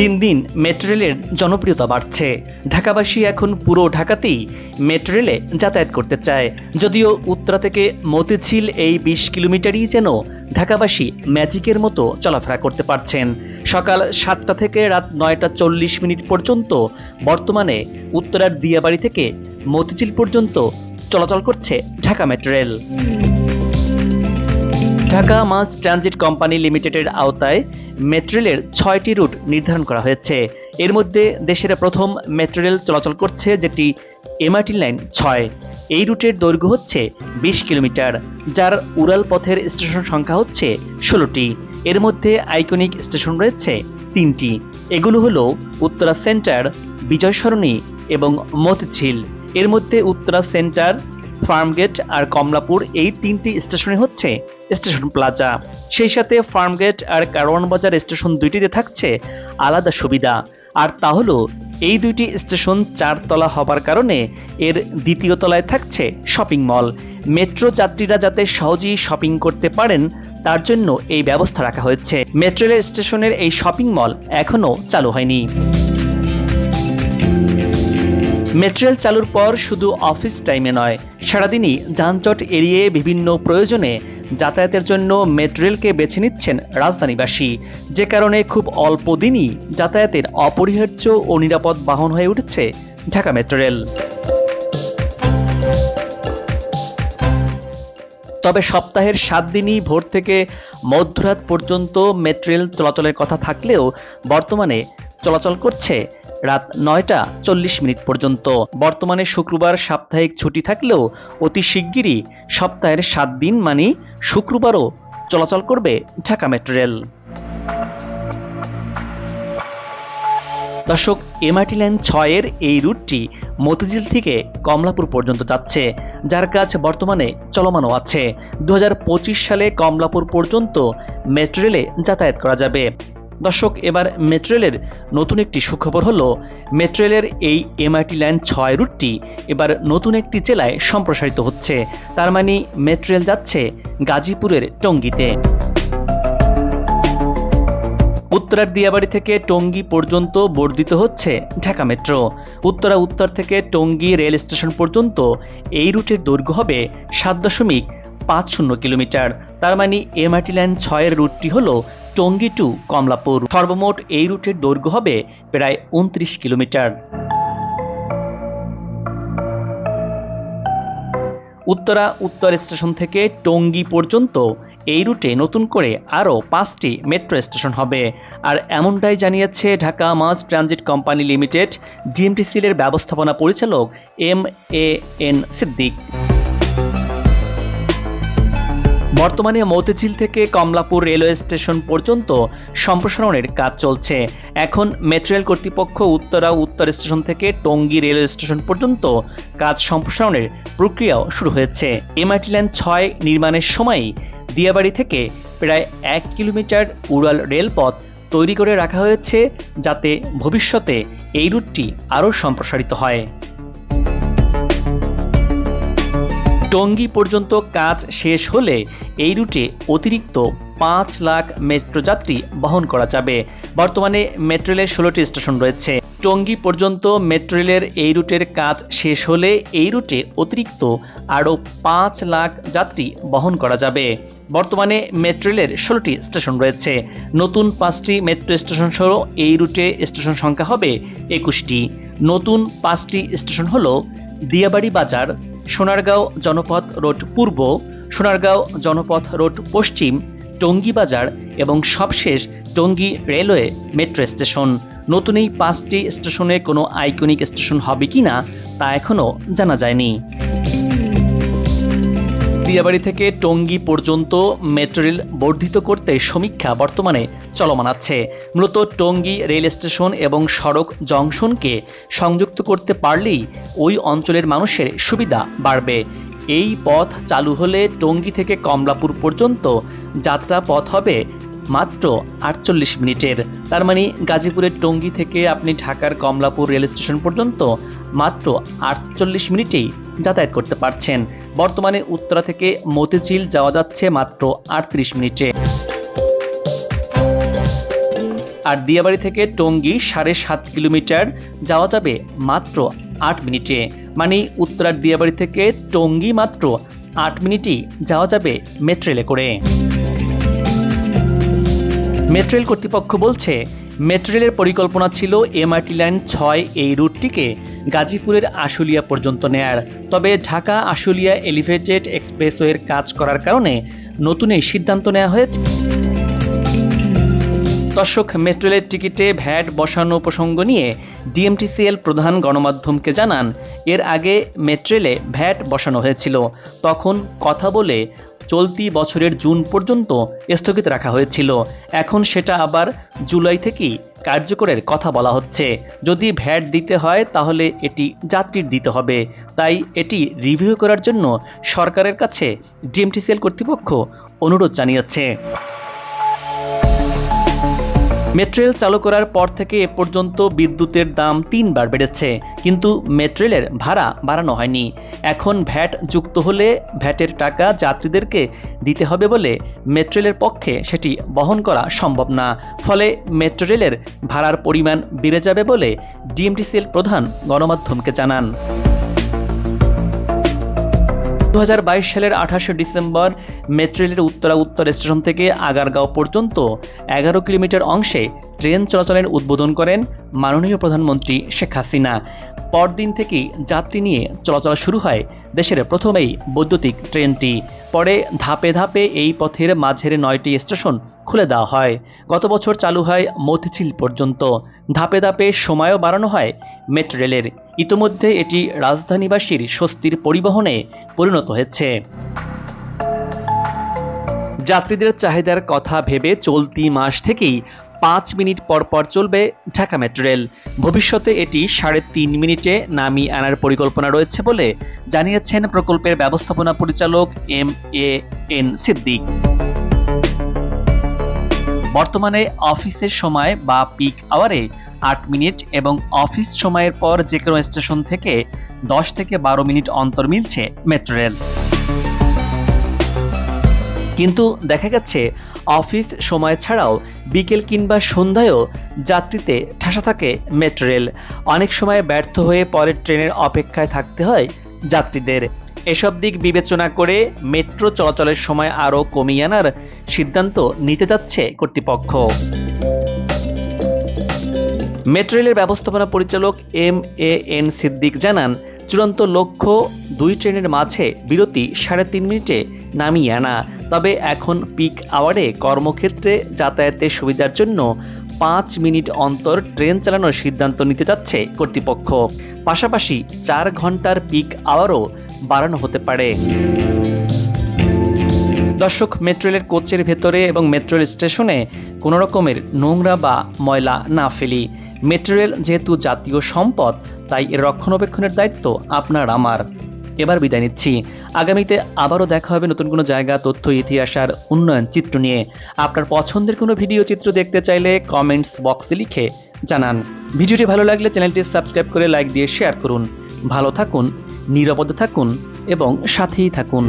দিন দিন মেট্রো রেলের জনপ্রিয়তা বাড়ছে। ঢাকাবাসী এখন পুরো ঢাকাতেই মেট্রো রেলে যাতায়াত করতে চায়। যদিও উত্তরা থেকে মতিঝিল এই বিশ কিলোমিটারই যেন ঢাকাবাসী ম্যাজিকের মতো চলাফেরা করতে পারছেন। সকাল সাতটা থেকে রাত নয়টা চল্লিশ মিনিট পর্যন্ত বর্তমানে উত্তরার দিয়াবাড়ি থেকে মতিঝিল পর্যন্ত চলাচল করছে Dhaka metro rail Dhaka mass transit company লিমিটেডের আওতায় মেট্রো রেলের ছয়টি রুট নির্ধারণ করা হয়েছে। এর মধ্যে দেশের প্রথম মেট্রো রেল চলাচল করছে, যেটি এমআরটি লাইন ছয়। এই রুটের দৈর্ঘ্য হচ্ছে বিশ কিলোমিটার, যার উড়াল পথের স্টেশন সংখ্যা হচ্ছে ষোলোটি। এর মধ্যে আইকনিক স্টেশন রয়েছে তিনটি। এগুলো হলো উত্তরা সেন্টার বিজয় সরণি এবং মতিঝিল। এর মধ্যে উত্তরা সেন্টার ফার্মগেট আর কমলাপুর এই তিনটি স্টেশনে হচ্ছে স্টেশন প্লাজা। সেই সাথে ফার্মগেট আর কারওয়ান বাজার স্টেশন দুইটিতে থাকছে আলাদা সুবিধা। আর তা হলো, এই দুইটি স্টেশন চারতলা হবার কারণে এর দ্বিতীয় তলায় থাকছে শপিং মল। মেট্রো যাত্রীরা যাতে সহজেই শপিং করতে পারেন, তার জন্য এই ব্যবস্থা রাখা হয়েছে। মেট্রো রেল স্টেশনের এই শপিং মল এখনও চালু হয়নি। মেট্রেল চালুর পর শুধু অফিস টাইমে নয়, সারাদিনই যানজট এড়িয়ে বিভিন্ন প্রয়োজনে যাতায়াতের জন্য মেট্রেলকে বেছে নিচ্ছেন রাজধানীবাসী। যে কারণে খুব অল্প দিনই যাতায়াতের অপরিহার্য ও নিরাপদ বাহন হয়ে উঠেছে ঢাকা মেট্রোরেল। তবে সপ্তাহের সাত দিনই ভোর থেকে মধ্যরাত পর্যন্ত মেট্রেল চলাচলের কথা থাকলেও বর্তমানে চলাচল করছে রাত নয়টা চল্লিশ মিনিট পর্যন্ত। বর্তমানে শুক্রবার সাপ্তাহিক ছুটি থাকলেও অতি শিগগিরই সপ্তাহের সাত দিন মানে শুক্রবারও চলাচল করবে ঢাকা মেট্রো রেল। দর্শক, এমআরটি লাইন ছয়ের এই রুটটি মতিঝিল থেকে কমলাপুর পর্যন্ত যাচ্ছে, যার কাজ বর্তমানে চলমানও আছে। দু হাজার পঁচিশ সালে কমলাপুর পর্যন্ত মেট্রো রেলে যাতায়াত করা যাবে। দর্শক, এবার মেট্রেলের নতুন একটি সুখবর হলো, মেট্রেলের এই এমআরটি লাইন ছয় রুটটি এবার নতুন একটি জেলায় সম্প্রসারিত হচ্ছে। তার মানে মেট্রেল যাচ্ছে গাজীপুরের টঙ্গীতে। উত্তরার দিয়াবাড়ি থেকে টঙ্গী পর্যন্ত বর্ধিত হচ্ছে ঢাকা মেট্রো। উত্তরা উত্তর থেকে টঙ্গী রেল স্টেশন পর্যন্ত এই রুটের দৈর্ঘ্য হবে সাত দশমিক পাঁচ শূন্য কিলোমিটার। তার মানে এমআরটি লাইন ছয়ের রুটটি হলো টঙ্গী টু কমলাপুর। সর্বমোট এই রুটের দৈর্ঘ্য হবে প্রায় উনত্রিশ কিলোমিটার। উত্তরা উত্তর স্টেশন থেকে টঙ্গী পর্যন্ত এই রুটে নতুন করে আরও পাঁচটি মেট্রো স্টেশন হবে। আর এমনটাই জানিয়েছে Dhaka mass transit company limited. DMTCL এর ব্যবস্থাপনা পরিচালক এম এ এন সিদ্দিক। বর্তমানে মতিঝিল থেকে কমলাপুর রেলওয়ে স্টেশন পর্যন্ত সম্প্রসারণের কাজ চলছে। এখন মেট্রো রেল কর্তৃপক্ষ উত্তরা উত্তর স্টেশন থেকে টঙ্গী রেলওয়ে স্টেশন পর্যন্ত কাজ সম্প্রসারণের প্রক্রিয়াও শুরু হয়েছে। এমআরটি লাইন ছয় নির্মাণের সময়ই দিয়াবাড়ি থেকে প্রায় এক কিলোমিটার উড়াল রেলপথ তৈরি করে রাখা হয়েছে যাতে ভবিষ্যতে এই রুটটি আরও সম্প্রসারিত হয়। টঙ্গী পর্যন্ত কাজ শেষ হলে এই রুটে অতিরিক্ত পাঁচ লাখ মেট্রো যাত্রী বহন করা যাবে। বর্তমানে মেট্রো রেলের ষোলোটি স্টেশন রয়েছে। টঙ্গী পর্যন্ত মেট্রো রেলের এই রুটের কাজ শেষ হলে এই রুটে অতিরিক্ত আরও পাঁচ লাখ যাত্রী বহন করা যাবে। বর্তমানে মেট্রো রেলের ষোলোটি স্টেশন রয়েছে। নতুন পাঁচটি মেট্রো স্টেশন সহ এই রুটে স্টেশন সংখ্যা হবে একুশটি। নতুন পাঁচটি স্টেশন হলো দিয়াবাড়ি বাজার সোনারগাঁও জনপথ রোড পূর্ব, সোনারগাঁও জনপথ রোড পশ্চিম টঙ্গী বাজার এবং সবশেষ টঙ্গী রেলওয়ে মেট্রো স্টেশন। নতুন এই পাঁচটি স্টেশনে কোনো আইকনিক স্টেশন হবে কি না তা এখনও জানা যায়নি। দিয়াবাড়ি থেকে টঙ্গী পর্যন্ত মেট্রো রেল বর্ধিত করতে সমীক্ষা বর্তমানে চলমান আছে। মূলত টঙ্গী রেল স্টেশন এবং সড়ক জংশনকে সংযুক্ত করতে পারলেই ওই অঞ্চলের মানুষের সুবিধা বাড়বে। এই পথ চালু হলে টঙ্গী থেকে কমলাপুর পর্যন্ত যাত্রা পথ হবে মাত্র আটচল্লিশ মিনিটের। তার মানে গাজীপুরের টঙ্গী থেকে আপনি ঢাকার কমলাপুর রেল স্টেশন পর্যন্ত মাত্র আটচল্লিশ মিনিটেই যাতায়াত করতে পারছেন। বর্তমানে উত্তরা থেকে মতিঝিল যাওয়া যাচ্ছে মাত্র আটত্রিশ মিনিটে। আর দিয়াবাড়ি থেকে টঙ্গী সাড়ে সাত কিলোমিটার যাওয়া যাবে মাত্র আট মিনিটে। মানে উত্তরার দিয়াবাড়ি থেকে টঙ্গী মাত্র আট মিনিটই যাওয়া যাবে মেট্রেলে করে। মেট্রেল কর্তৃপক্ষ বলছে, মেট্রেলের পরিকল্পনা ছিল এমআরটি লাইন ছয় এই রুটটিকে গাজীপুরের আশুলিয়া পর্যন্ত নেয়ার। তবে ঢাকা আশুলিয়া এলিভেটেড এক্সপ্রেসওয়ের কাজ করার কারণে নতুন এই সিদ্ধান্ত নেওয়া হয়েছে। দর্শক মেট্রো রেলের টিকিটে ভ্যাট বসানো প্রসঙ্গ নিয়ে ডিএমটিসিএল প্রধান গণমাধ্যমকে জানান, এর আগে মেট্রেলে ভ্যাট বসানো হয়েছিল। তখন কথা বলে চলতি বছরের জুন পর্যন্ত স্থগিত রাখা হয়েছিল। এখন সেটা আবার জুলাই থেকেই কার্যকরের কথা বলা হচ্ছে। যদি ভ্যাট দিতে হয়, তাহলে এটি যাত্রীর দিতে হবে। তাই এটি রিভিউ করার জন্য সরকারের কাছে ডিএমটিসিএল কর্তৃপক্ষ অনুরোধ জানিয়েছে। মেট্রো রেল চালু করার পর থেকে এ পর্যন্ত বিদ্যুতের দাম তিনবার বেড়েছে, কিন্তু মেট্রেলের ভাড়া বাড়ানো হয়নি। এখন ভ্যাট যুক্ত হলে ভ্যাটের টাকা যাত্রীদেরকে দিতে হবে বলে মেট্রেলের পক্ষে সেটি বহন করা সম্ভব না। ফলে মেট্রো রেলের ভাড়ার পরিমাণ বেড়ে যাবে বলে ডিএমটিসিএল প্রধান গণমাধ্যমকে জানান। দু হাজার বাইশ সালের আঠাশে ডিসেম্বর মেট্রো রেলের উত্তরা উত্তর স্টেশন থেকে আগারগাঁও পর্যন্ত এগারো কিলোমিটার অংশে ট্রেন চলাচলের উদ্বোধন করেন মাননীয় প্রধানমন্ত্রী শেখ হাসিনা। পরদিন থেকেই যাত্রী নিয়ে চলাচল শুরু হয় দেশের প্রথমেই বৈদ্যুতিক ট্রেনটি। পরে ধাপে ধাপে এই পথের মাঝের নয়টি স্টেশন খুলে দেওয়া হয়। গত বছর চালু হয় মতিঝিল পর্যন্ত। ধাপে ধাপে সময়ও বাড়ানো হয় মেট্রো রেলের। ইতোমধ্যে এটি রাজধানীবাসীর স্বস্তির পরিবহনে পরিণত হয়েছে। যাত্রীদের চাহিদার কথা ভেবে চলতি মাস থেকেই পাঁচ মিনিট পর পর চলবে ঢাকা মেট্রো রেল। ভবিষ্যতে এটি সাড়ে তিন মিনিটে নামিয়ে আনার পরিকল্পনা রয়েছে বলে জানিয়েছেন প্রকল্পের ব্যবস্থাপনা পরিচালক এম এ এন সিদ্দিক। বর্তমানে অফিসের সময় বা পিক আওয়ারে আট মিনিট এবং অফিস সময়ের পর যে কোনো স্টেশন থেকে দশ থেকে বারো মিনিট অন্তর মিলছে মেট্রো রেল। কিন্তু দেখা গেছে, অফিস সময় ছাড়াও বিকেল কিংবা সন্ধ্যায়ও যাত্রীতে ঠাসা থাকে মেট্রো রেল। অনেক সময় ব্যর্থ হয়ে পরের ট্রেনের অপেক্ষায় থাকতে হয় যাত্রীদের। এসব দিক বিবেচনা করে মেট্রো চলাচলের সময় আরও কমিয়ে আনার সিদ্ধান্ত নিতে যাচ্ছে কর্তৃপক্ষ। মেট্রো রেলের ব্যবস্থাপনা পরিচালক এম এ এন সিদ্দিক জানান চূড়ান্ত লক্ষ্য দুই ট্রেনের মাঝে বিরতি সাড়ে তিন মিনিটে নামিয়ে আনা। তবে এখন পিক আওয়ারে কর্মক্ষেত্রে যাতায়াতের সুবিধার জন্য পাঁচ মিনিট অন্তর ট্রেন চালানোর সিদ্ধান্ত নিতে যাচ্ছে কর্তৃপক্ষ। পাশাপাশি চার ঘণ্টার পিক আওয়ারও বাড়ানো হতে পারে। দর্শক, মেট্রো রেলের কোচের ভেতরে এবং মেট্রো রেল স্টেশনে কোনো রকমের নোংরা বা ময়লা না ফেলি। মেট্রো রেল যেহেতু জাতীয় সম্পদ তাই এর রক্ষণাবেক্ষণের দায়িত্ব আপনার, আমার। এবার বিদায় নিচ্ছি। আগামীতে আবারও দেখা হবে নতুন কোনো জায়গা, তথ্য, ইতিহাস আর উন্নয়ন চিত্র নিয়ে। আপনার পছন্দের কোনো ভিডিও চিত্র দেখতে চাইলে কমেন্টস বক্সে লিখে জানান। ভিডিওটি ভালো লাগলে চ্যানেলটি সাবস্ক্রাইব করে লাইক দিয়ে শেয়ার করুন। ভালো থাকুন, নিরাপদে থাকুন এবং সাথেই থাকুন।